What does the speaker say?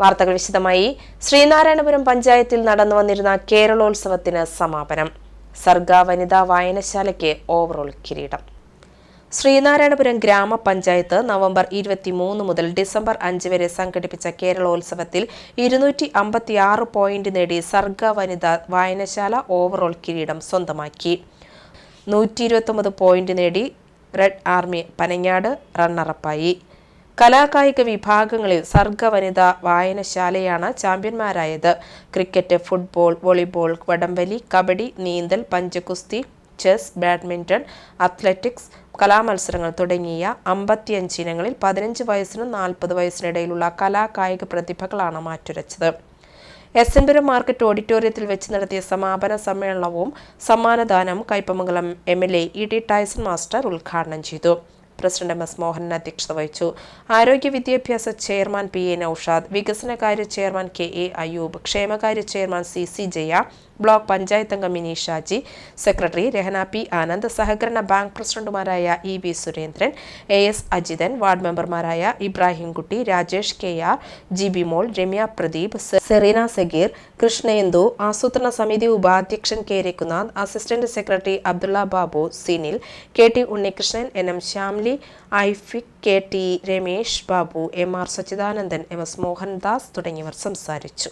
വാർത്തകൾ വിശദമായി. ശ്രീനാരായണപുരം പഞ്ചായത്തിൽ നടന്നു വന്നിരുന്ന കേരളോത്സവത്തിന് സമാപനം. സർഗ വനിതാ വായനശാലയ്ക്ക് ഓവറോൾ കിരീടം. ശ്രീനാരായണപുരം ഗ്രാമപഞ്ചായത്ത് നവംബർ ഇരുപത്തിമൂന്ന് മുതൽ ഡിസംബർ അഞ്ച് വരെ സംഘടിപ്പിച്ച കേരളോത്സവത്തിൽ ഇരുന്നൂറ്റി അമ്പത്തിയാറ് പോയിന്റ് നേടി സർഗ വനിതാ വായനശാല ഓവറോൾ കിരീടം സ്വന്തമാക്കി. നൂറ്റി ഇരുപത്തൊമ്പത് പോയിന്റ് നേടി റെഡ് ആർമി പനങ്ങാട് റണ്ണറപ്പായി കലാകായിക വിഭാഗങ്ങളിൽ സർഗ വനിതാ വായനശാലയാണ് ചാമ്പ്യന്മാരായത്. ക്രിക്കറ്റ് ഫുട്ബോൾ വോളിബോൾ വടംവലി കബഡി നീന്തൽ പഞ്ചകുസ്തി ചെസ് ബാഡ്മിന്റൺ അത്ലറ്റിക്സ് കലാമത്സരങ്ങൾ തുടങ്ങിയ അമ്പത്തിയഞ്ച് ഇനങ്ങളിൽ പതിനഞ്ച് വയസ്സിനും നാൽപ്പത് വയസ്സിനിടയിലുള്ള കലാകായിക പ്രതിഭകളാണ് മാറ്റുരച്ചത്. എസ് എൻ പുരം മാർക്കറ്റ് ഓഡിറ്റോറിയത്തിൽ വെച്ച് നടത്തിയ സമാപന സമ്മേളനവും സമ്മാനദാനം Kaipamangalam M L A E T Tyson master ഉദ്ഘാടനം ചെയ്തു. പ്രസിഡന്റ് എം എസ് മോഹനൻ അധ്യക്ഷത വഹിച്ചു. ആരോഗ്യ വിദ്യാഭ്യാസ ചെയർമാൻ പി എ നൌഷാദ് വികസനകാര്യ ചെയർമാൻ കെ എ അയൂബ് ക്ഷേമകാര്യ chairman C C Jaya block panchayat അംഗം മിനി ഷാജി സെക്രട്ടറി രഹന പി ആനന്ദ് സഹകരണ ബാങ്ക് പ്രസിഡന്റുമാരായ E V Surendran A S Ajithan ward മെമ്പർമാരായ Ibrahimkutty Rajesh K R Jibimol Ramya Pradeep Sereena Sageer Krishnayanthu ആസൂത്രണ സമിതി ഉപാധ്യക്ഷൻ K Raghunath assistant secretary Abdulla Babu Sinil K T Unnikrishnan N M Shyamli Aifik K T Ramesh Babu M R Sachidanandan M S Mohandas തുടങ്ങിയവർ സംസാരിച്ചു.